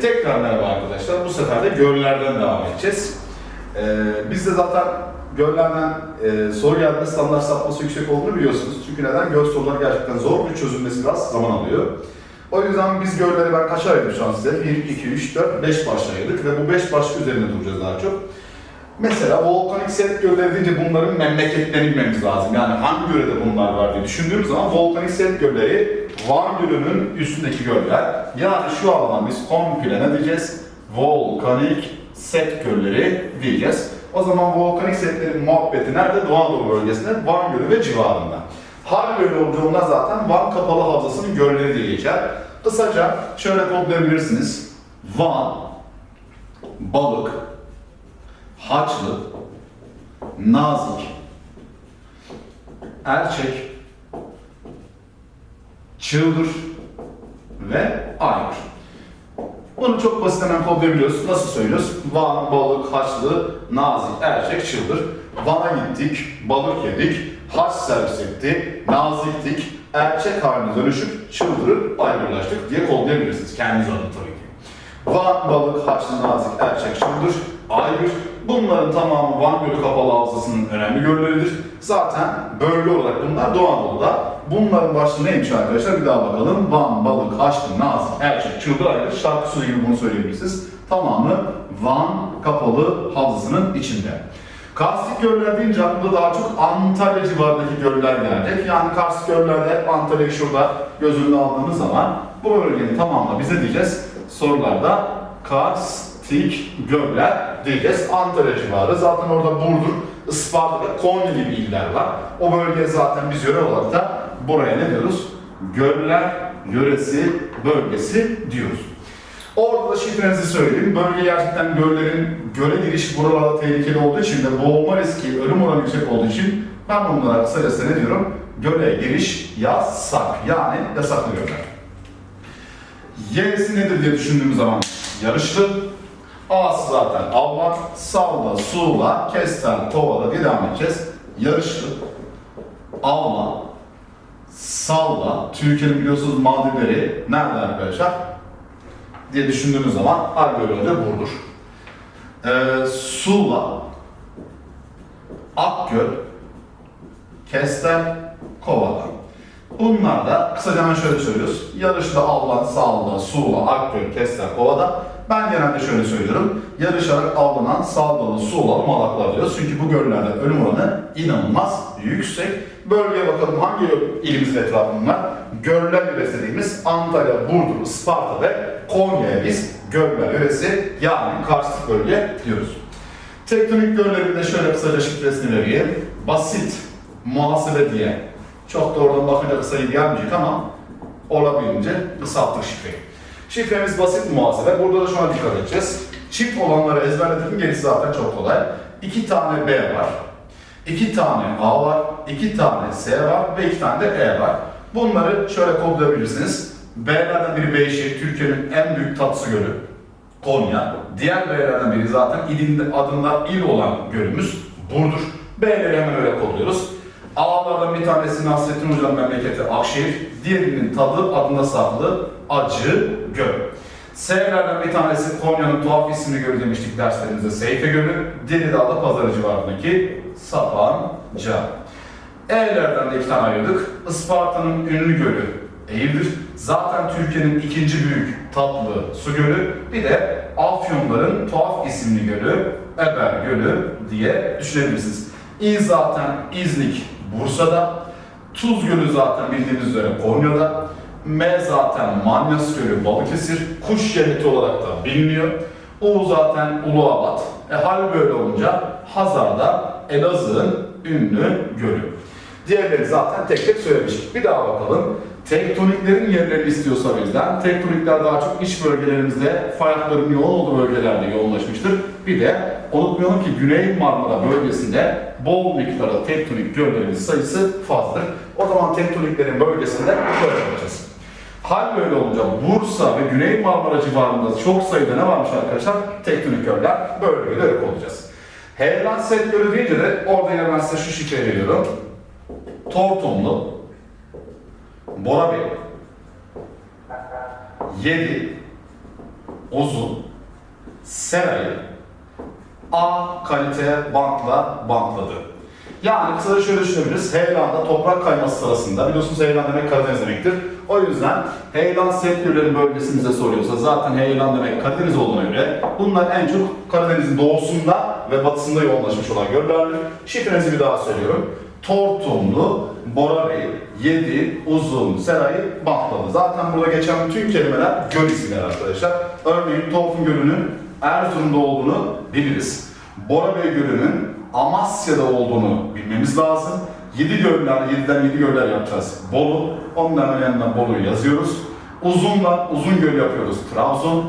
tekrar merhaba arkadaşlar. Bu sefer de göllerden devam edeceğiz. Ee, biz de zaten göllerden e, soru geldiğinde standart sapması yüksek olduğunu biliyorsunuz. Çünkü neden? Göl soruları gerçekten zor ve çözülmesi biraz zaman alıyor. O yüzden biz gölleri ben kaç ayırdım şu an size? 1, 2, 3, 4, 5 başta ayırdık ve bu 5 başlık üzerine duracağız daha çok. Mesela volkanik set gölleri deyince bunların memleketlerini bilmemiz lazım. Yani hangi yörede bunlar var diye düşündüğümüz zaman volkanik set gölleri Van Gölü'nün üstündeki göller. Yani şu alana biz komple ne diyeceğiz? Volkanik set gölleri diyeceğiz. O zaman volkanik setlerin muhabbeti nerede? Doğu Anadolu bölgesinde, Van Gölü ve civarında. Hal Gölü olduğunda zaten Van Kapalı Havzası'nın gölleri diye geçer. Kısaca şöyle kodlayabilirsiniz. Van, Balık, Haçlı, Nazik, Erçek, Çıldır ve Aygır. Bunu çok basit hemen kodlayabiliyoruz. Nasıl söylüyoruz? Van, balık, haçlı, nazik, erkek, çıldır. Van'a gittik, balık yedik, haç servis etti, naziktik, erkek haline dönüşüp çıldırıp ayrılaştık diye kodlayabilirsiniz. Kendiniz adına tabii ki. Van, balık, haçlı, nazik, erkek, çıldır, aygır. Bunların tamamı Van Gölü Kapalı Havzası'nın önemli gölleridir. Zaten bölge olarak bunlar Doğu Anadolu'da. Bunların başlığı neymiş arkadaşlar? Bir daha bakalım. Van, balık, haçlı, nazik, erkek, çıldır, aygır. Şarkı sözü gibi bunu söyleyebilirsiniz. Tamamı Van Kapalı Havzası'nın içinde. Karstik göller deyince aklımda daha çok Antalya civarındaki göller gelecek. Yani Karstik göllerde hep Antalya'yı şurada göz önüne aldığımız zaman bu bölgenin tamamına bize diyeceğiz sorularda Karstik göller diyeceğiz. Antalya civarı zaten orada Burdur, Isparta Konya gibi iller var. O bölge zaten biz yöre olarak da buraya ne diyoruz? Göller yöresi bölgesi diyoruz. Orada da şifrenizi söyleyeyim. Bölge gerçekten göllerin göle giriş buralarda tehlikeli olduğu için ve boğulma riski, ölüm oranı yüksek olduğu için ben bunlara kısacası ne diyorum? Göle giriş yasak. Yani yasaklı göller. Y'si nedir diye düşündüğümüz zaman yarışlı. A'sı zaten avlat, salda, suğla, kestel, kovada diye devam edeceğiz. Yarışlı, avla, salla, Türkiye'nin biliyorsunuz Maldivleri nerede arkadaşlar? diye düşündüğümüz zaman Harbi önce Burdur. Ee, Sula, Akgöl, Kestel, Kovada. Bunlar da kısaca hemen şöyle söylüyoruz. Yarışta avlan, sağla, Sula, Akgöl, Kestel, Kovada. Ben genelde şöyle söylüyorum. Yarışarak avlanan, sağlalı, suğulalı malaklar diyoruz. Çünkü bu göllerde ölüm oranı inanılmaz yüksek. Bölgeye bakalım hangi ilimizin etrafında? Göller yöresi dediğimiz Antalya, Burdur, Isparta ve Konya'ya biz göller yöresi yani karstik bölge diyoruz. Tektonik göllerinde şöyle kısaca şifresini vereyim. Basit muhasebe diye. Çok da oradan bakınca kısa gelmeyecek ama olabildiğince kısalttık şifreyi. Şifremiz basit muhasebe. Burada da şuna dikkat edeceğiz. Çift olanları ezberledik mi gerisi zaten çok kolay. İki tane B var. iki tane A var. iki tane S var ve iki tane de E var. Bunları şöyle kodlayabilirsiniz. B'lerden biri Beyşehir, Türkiye'nin en büyük tatlısı gölü. Konya. Diğer B'lerden biri zaten ilinde adında il olan gölümüz Burdur. B'leri hemen öyle kodluyoruz. A'lardan bir tanesi Nasrettin Hoca'nın memleketi Akşehir. Diğerinin tadı adında saklı Acı Göl. S'lerden bir tanesi Konya'nın tuhaf isimli gölü demiştik derslerimizde Seyfe Gölü. Diğeri de Adapazarı civarındaki Sapanca. E'lerden de iki tane ayırdık. Isparta'nın ünlü gölü Eğirdir. Zaten Türkiye'nin ikinci büyük tatlı su gölü. Bir de Afyonların tuhaf isimli gölü Eber Gölü diye düşünebilirsiniz. İ zaten İznik Bursa'da. Tuz Gölü zaten bildiğiniz üzere Konya'da. M zaten Manyas Gölü Balıkesir. Kuş cenneti olarak da biliniyor. U zaten Uluabat. E hal böyle olunca Hazar'da Elazığ'ın ünlü gölü. Diğerleri zaten tek tek söylemiştik. Bir daha bakalım. Tektoniklerin yerlerini istiyorsa bizden, tektonikler daha çok iç bölgelerimizde, fay hatlarının yoğun olduğu bölgelerde yoğunlaşmıştır. Bir de unutmayalım ki Güney Marmara bölgesinde bol miktarda tektonik göllerimiz sayısı fazladır. O zaman tektoniklerin bölgesinde böyle yapacağız. Hal böyle olunca Bursa ve Güney Marmara civarında çok sayıda ne varmış arkadaşlar? Tektonik göller bölgede yok olacağız. Heyelan set gölü deyince de orada ben size şu şifreyi veriyorum. Tortumlu, Bora Bey, 7, uzun, serayı A kalite bantla bantladı. Yani kısaca şöyle düşünebiliriz. Heyelan'da toprak kayması sırasında, biliyorsunuz heyelan demek Karadeniz demektir. O yüzden heyelan set türleri bölgesi bize soruyorsa zaten heyelan demek Karadeniz olduğuna göre bunlar en çok Karadeniz'in doğusunda ve batısında yoğunlaşmış olan göllerdir. Şifrenizi bir daha söylüyorum. Tortumlu, Bora Bey, Yedi, Uzun, Seray'ı bantladı. Zaten burada geçen bütün kelimeler göl isimleri arkadaşlar. Örneğin Tortum Gölü'nün Erzurum'da olduğunu biliriz. Bora Bey Gölü'nün Amasya'da olduğunu bilmemiz lazım. 7 göller, 7'den 7 göller yapacağız. Bolu, onların yanına Bolu'yu yazıyoruz. Uzun'dan Uzun Göl yapıyoruz Trabzon.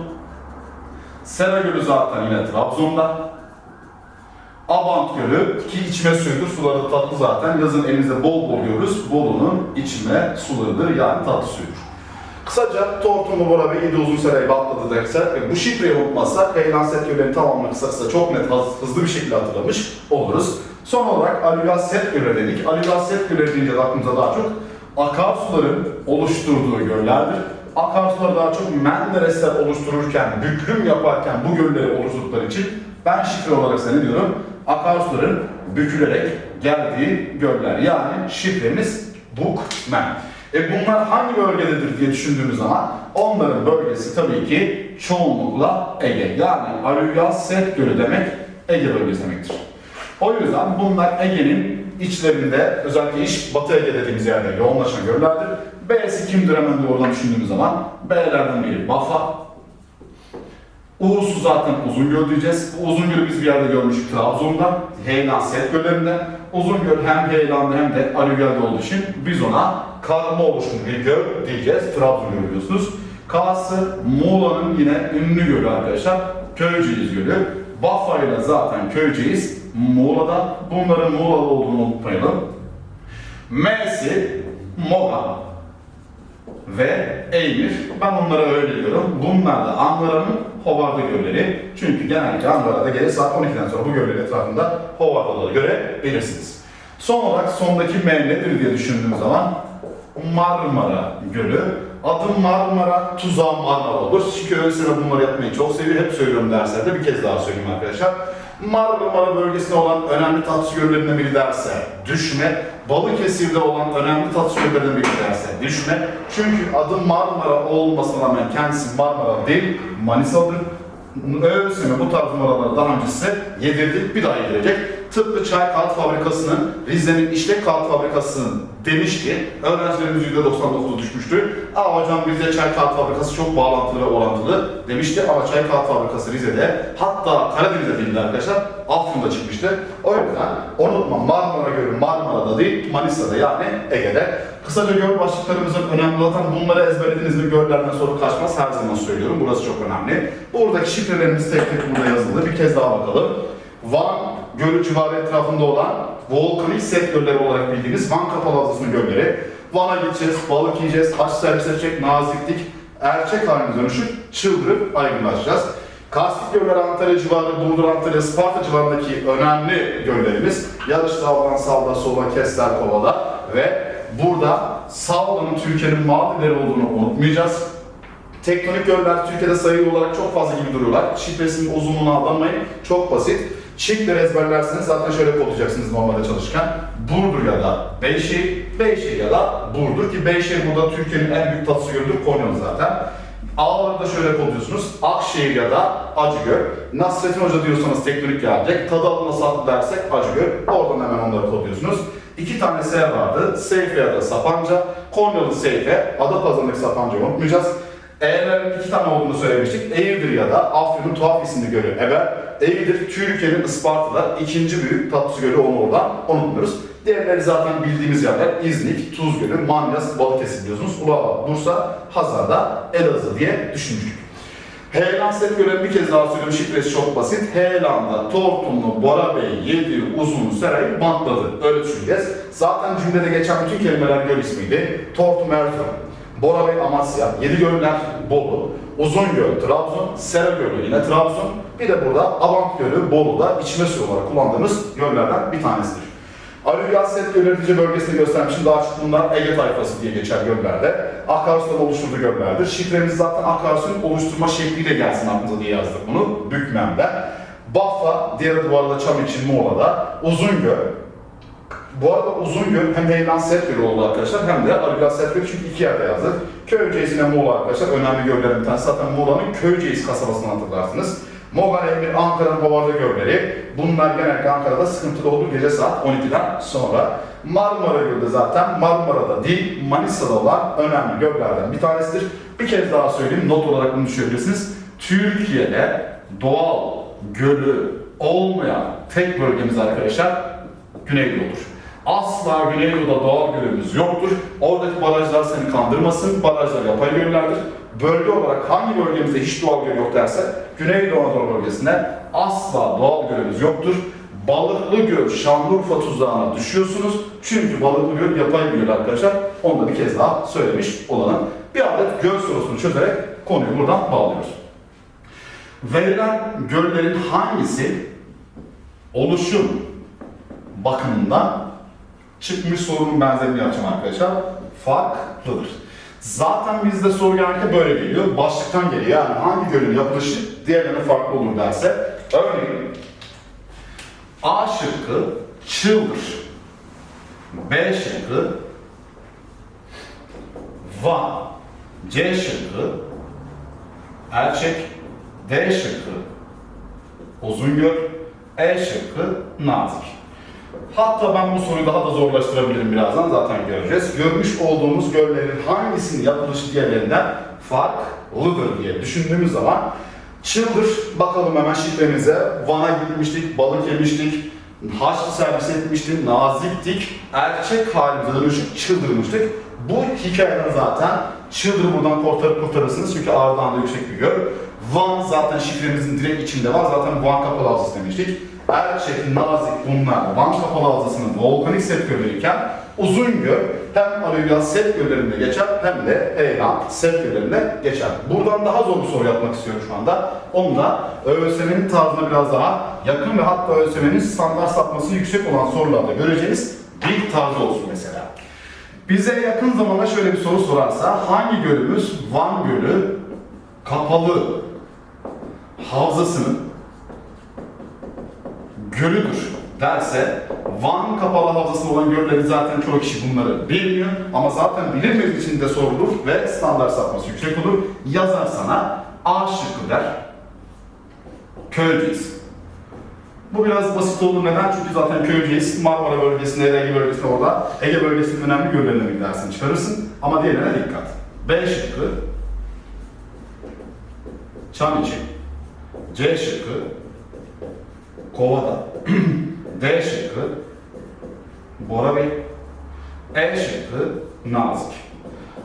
Sera Gölü zaten yine Trabzon'da. Abant Gölü ki içme suyudur, suları da tatlı zaten. Yazın elimizde bol bol görürüz. Bolu'nun içme sularıdır yani tatlı suyudur. Kısaca Tortumlu Bora Bey 7 uzun sereyi batladı dersek ve bu şifreyi unutmazsak Heylan set göllerini tamamını kısa çok net hız- hızlı bir şekilde hatırlamış oluruz. Son olarak alüvyal set gölleri dedik. Alüvyal set gölleri deyince de aklımıza daha çok akarsuların oluşturduğu göllerdir. Akarsular daha çok menderesler oluştururken, büklüm yaparken bu gölleri oluşturdukları için ben şifre olarak ne diyorum? Akarsuların bükülerek geldiği göller. Yani şifremiz Bukmen. E bunlar hangi bölgededir diye düşündüğümüz zaman onların bölgesi tabii ki çoğunlukla Ege. Yani alüvyal set gölü demek Ege bölgesi demektir. O yüzden bunlar Ege'nin içlerinde özellikle iç Batı Ege dediğimiz yerde yoğunlaşan göllerdir. B'si kimdir hemen de oradan düşündüğümüz zaman B'lerden biri Bafa, Uğursu zaten Uzungöl diyeceğiz. Bu Uzungöl'ü biz bir yerde görmüştük Trabzon'da. Heylan Set Göllerinde. Uzungöl hem Heylan'da hem de alüvyalde olduğu için biz ona karma oluşumlu bir göl diyeceğiz. Trabzon Gölü biliyorsunuz. K'sı Muğla'nın yine ünlü gölü arkadaşlar. Köyceğiz Gölü. Bafa ile zaten Köyceğiz Muğla'da. Bunların Muğla'da olduğunu unutmayalım. M'si Moga ve Eymir. Ben onlara öyle diyorum. Bunlar da Ankara'nın Hovarda gölleri. Çünkü genellikle Ankara'da gece saat 12'den sonra bu göllerin etrafında Hovardaları görebilirsiniz. Son olarak sondaki M nedir diye düşündüğüm zaman Marmara Gölü. Adım Marmara, tuzağı Marmara olur. Çünkü öylesine bunları yapmayı çok seviyor. Hep söylüyorum derslerde. Bir kez daha söyleyeyim arkadaşlar. Marmara bölgesinde olan önemli tatlı göllerinden biri derse düşme. Balıkesir'de olan önemli tatlı göllerinden biri derse düşme. Çünkü adı Marmara olmasına rağmen kendisi Marmara değil, Manisa'dır. Öylesine bu tarz numaraları daha önce size yedirdik, bir daha yedirecek. Tıpkı çay kağıt fabrikasının, Rize'nin işlek kağıt fabrikasının demişti. Öğrencilerimiz %99'u düşmüştü. Aa hocam Rize çay kağıt fabrikası çok bağlantılı ve orantılı demişti. Ama çay kağıt fabrikası Rize'de, hatta Karadeniz'de değildi arkadaşlar, Afyon'da çıkmıştı. O yüzden unutma Marmara Gölü Marmara'da değil, Manisa'da yani Ege'de. Kısaca göl başlıklarımızın önemli zaten bunları ezberlediniz mi göllerden soru kaçmaz her zaman söylüyorum. Burası çok önemli. Buradaki şifrelerimiz tek tek burada yazılı. Bir kez daha bakalım. Van Gölü civarı etrafında olan volkanik set gölleri olarak bildiğimiz Van Kapalı Havzası'nın gölleri. Van'a gideceğiz, balık yiyeceğiz, haç servis edecek, naziklik, erkek haline dönüşüp çıldırıp aydınlaşacağız. Karstik Gölleri Antalya civarı, Burdur Antalya, Sparta civarındaki önemli göllerimiz Yarış Dağı'dan sağda sola Kestel Kova'da ve burada Sağlı'nın Türkiye'nin mağdurları olduğunu unutmayacağız. Tektonik göller Türkiye'de sayılı olarak çok fazla gibi duruyorlar. Şifresinin uzunluğuna aldanmayın. Çok basit. Çiftleri ezberlerseniz zaten şöyle kodlayacaksınız normalde çalışırken. Burdur ya da Beyşehir, Beyşehir ya da Burdur ki Beyşehir burada Türkiye'nin en büyük tatlısı gördüğü Konya'nın zaten. A'ları da şöyle kodluyorsunuz. Akşehir ya da Acıgöl. Nasrettin Hoca diyorsanız tektonik gelecek. Tadı alınması adlı dersek Acıgöl. Oradan hemen onları kodluyorsunuz. İki tane S vardı. Seyfe ya da Sapanca. Konyalı Seyfe. Adapazarı'ndaki Sapanca'yı unutmayacağız. Eğerlerin iki tane olduğunu söylemiştik. Eğirdir ya da Afyon'un tuhaf isimli gölü Eber. Eğirdir Türkiye'nin Isparta'da ikinci büyük tatlısı gölü onu oradan unutmuyoruz. Diğerleri zaten bildiğimiz yerler İznik, Tuz Gölü, Manyas, Balıkesir biliyorsunuz. Ulava, Bursa, Hazar'da Elazığ diye düşünmüştük. Heyelan set gölünün bir kez daha söylüyorum şifresi çok basit. Heyelan'da Tortumlu, Bora Bey, Yedi, Uzun, Seray'ı bantladı. Öyle düşüneceğiz. Zaten cümlede geçen bütün kelimeler göl ismiydi. Tortum Erzurum, Bora Bey Amasya, Yedi Göller Bolu, Uzungöl Trabzon, Sera Gölü yine Trabzon. Bir de burada Avant Gölü Bolu'da içme suyu olarak kullandığımız göllerden bir tanesidir. Alüvyasset yönetici bölgesini göstermişim. Daha çok bunlar Ege tayfası diye geçer göllerde. Akarsuların oluşturduğu göllerdir. Şifremiz zaten akarsuyun oluşturma şekliyle gelsin aklınıza diye yazdık bunu. Bükmem'den. Bafra, diğer bu arada Çam için Muğla'da. Uzungöl, bu arada Uzungöl hem Heylan Sertgöl oldu arkadaşlar hem de Arıgaz Sertgöl çünkü iki yerde yazdık. Köyceğiz yine Muğla arkadaşlar. Önemli göllerin bir tanesi. Zaten Muğla'nın Köyceğiz kasabasını hatırlarsınız. Mogan Emir, Ankara'nın Havarda gölleri. Bunlar genellikle Ankara'da sıkıntılı olduğu gece saat 12'den sonra. Marmara Gölü de zaten Marmara'da değil Manisa'da olan önemli göllerden bir tanesidir. Bir kez daha söyleyeyim not olarak bunu düşürebilirsiniz. Türkiye'de doğal gölü olmayan tek bölgemiz arkadaşlar Güneydoğu'dur. Asla Güneydoğu'da doğal gölümüz yoktur. Oradaki barajlar seni kandırmasın. Barajlar yapay göllerdir. Bölge olarak hangi bölgemizde hiç doğal göl yok derse Güneydoğu Anadolu bölgesinde asla doğal gölümüz yoktur. Balıklı Göl Şanlıurfa tuzağına düşüyorsunuz. Çünkü Balıklı Göl yapay bir göl arkadaşlar. Onu da bir kez daha söylemiş olalım. Bir adet göl sorusunu çözerek konuyu buradan bağlıyoruz. Verilen göllerin hangisi oluşum bakımından çıkmış sorunun benzerini yapacağım arkadaşlar. Farklıdır. Zaten bizde soru genellikle böyle geliyor. Başlıktan geliyor. Yani hangi gölün yapılışı diğerlerine farklı olur derse. Örneğin A şıkkı çıldır. B şıkkı Van. C şıkkı Erçek. D şıkkı Uzungöl. E şıkkı Nazik. Hatta ben bu soruyu daha da zorlaştırabilirim birazdan zaten göreceğiz. Görmüş olduğumuz göllerin hangisinin yapılışı diğerlerinden farklıdır diye düşündüğümüz zaman Çıldır bakalım hemen şifremize. Van'a gitmiştik, balık yemiştik, Haçlı servis etmiştik, naziktik, erkek halimize dönüşüp çıldırmıştık. Bu hikayeden zaten Çıldır buradan kurtarıp kurtarırsınız çünkü Ardahan'da yüksek bir göl. Van zaten şifremizin direkt içinde var. Zaten Van Kapalı Havzası demiştik. Erçek, Nazik bunlar Van Kapalı Havzası'nın volkanik set gölleriyken Uzungöl hem Arıgaz set göllerinde geçer hem de Eylan set göllerinde geçer. Buradan daha zor bir soru yapmak istiyorum şu anda. Onu da ÖSYM'nin tarzına biraz daha yakın ve hatta ÖSYM'nin standart sapması yüksek olan sorularda göreceğiniz bir tarzı olsun mesela. Bize yakın zamanda şöyle bir soru sorarsa hangi gölümüz Van Gölü kapalı havzasının gölüdür derse Van kapalı havzasında olan gölleri zaten çoğu kişi bunları bilmiyor ama zaten bilinmediği için de sorulur ve standart sapması yüksek olur. Yazar sana A şıkkı der. Köyceğiz. Bu biraz basit oldu. Neden? Çünkü zaten Köyceğiz, Marmara bölgesinde, Ege bölgesinde orada. Ege bölgesinin önemli göllerinden bir dersini çıkarırsın. Ama diğerine dikkat. B şıkkı Çam için. C şıkkı Kovada. D şıkkı Bora Bey. E şıkkı Nazik.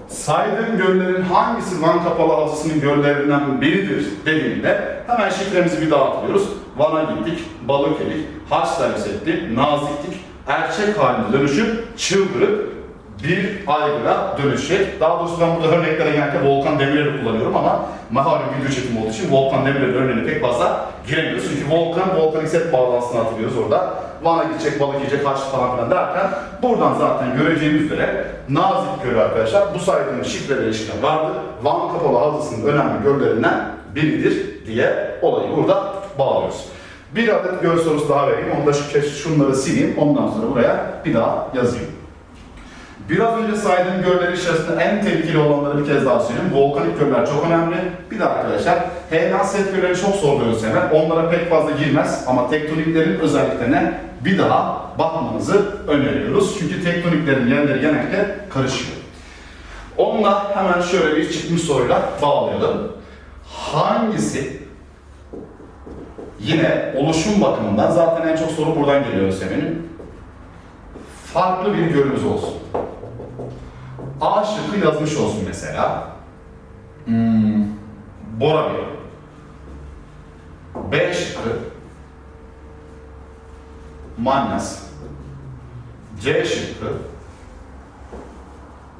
Saydığım göllerin hangisi Van Kapalı Havzası'nın göllerinden biridir dediğimde hemen şifremizi bir daha atıyoruz. Van'a gittik, balık yedik, haç servis ettik, naziktik, erkek haline dönüşüp çıldırıp bir aygıra dönüşecek. Daha doğrusu ben burada örneklere genellikle Volkan Demirel'i kullanıyorum ama malum video çekimi olduğu için Volkan Demirel'in örneğine pek fazla giremiyoruz. Çünkü Volkan, Volkanik set bağlantısını hatırlıyoruz orada. Van'a gidecek, balık yiyecek, haç falan filan derken buradan zaten göreceğimiz üzere Nazik Gölü arkadaşlar bu saydığım şifreler içinde vardı. Van Kapalı Havzası'nın önemli göllerinden biridir diye olayı burada bağlıyoruz. Bir adet göl sorusu daha vereyim. Onu da şu, şunları sileyim. Ondan sonra buraya bir daha yazayım. Biraz önce saydığım göllerin içerisinde en tehlikeli olanları bir kez daha söyleyeyim. Volkanik göller çok önemli. Bir de arkadaşlar, heyelan set gölleri çok soruluyor hemen. Onlara pek fazla girmez ama tektoniklerin özelliklerine bir daha bakmanızı öneriyoruz. Çünkü tektoniklerin yerleri genellikle karışıyor. Onunla hemen şöyle bir çıkmış soruyla bağlayalım. Hangisi yine oluşum bakımından zaten en çok soru buradan geliyor Semin'in. Farklı bir gölümüz olsun. A şıkkı yazmış olsun mesela. Hmm, Bora Bey. B şıkkı Manyas. C şıkkı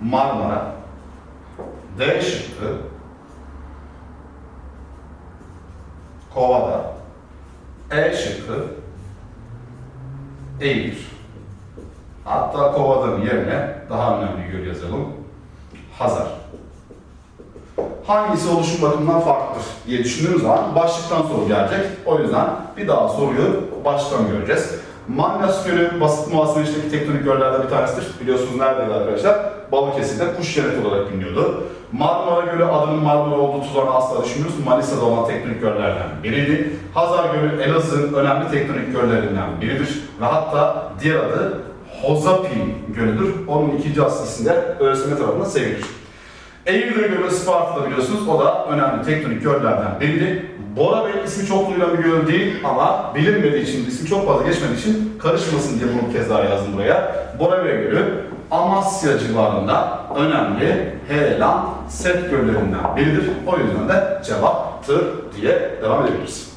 Marmara. D şıkkı Kovada. E şıkkı Eğir. Hatta Kovada'nın yerine daha önemli göl yazalım. Hazar. Hangisi oluşum bakımından farklıdır diye düşündüğümüz zaman başlıktan soru gelecek. O yüzden bir daha soruyu baştan göreceğiz. Mangas Gölü basit muhasebeçteki tektonik göllerden bir tanesidir. Biliyorsunuz neredeydi arkadaşlar? Balıkesir'de kuş cenneti olarak biliniyordu. Marmara Gölü adının Marmara olduğu tuzağına asla düşünmüyoruz. Manisa'da olan tektonik göllerden biriydi. Hazar Gölü Elazığ'ın önemli tektonik göllerinden biridir. Ve hatta diğer adı Hozapin Gölü'dür. Onun ikinci aslı ismi de ÖSYM tarafından sevilir. Eğirdir Gölü Sparta'da biliyorsunuz. O da önemli tektonik göllerden biriydi. Bora Bey ismi çok duyulan bir göl değil ama bilinmediği için, ismi çok fazla geçmediği için karışmasın diye bunu kez daha yazdım buraya. Bora Bey Gölü Amasya civarında önemli heyelan set göllerinden biridir. O yüzden de cevaptır diye devam edebiliriz.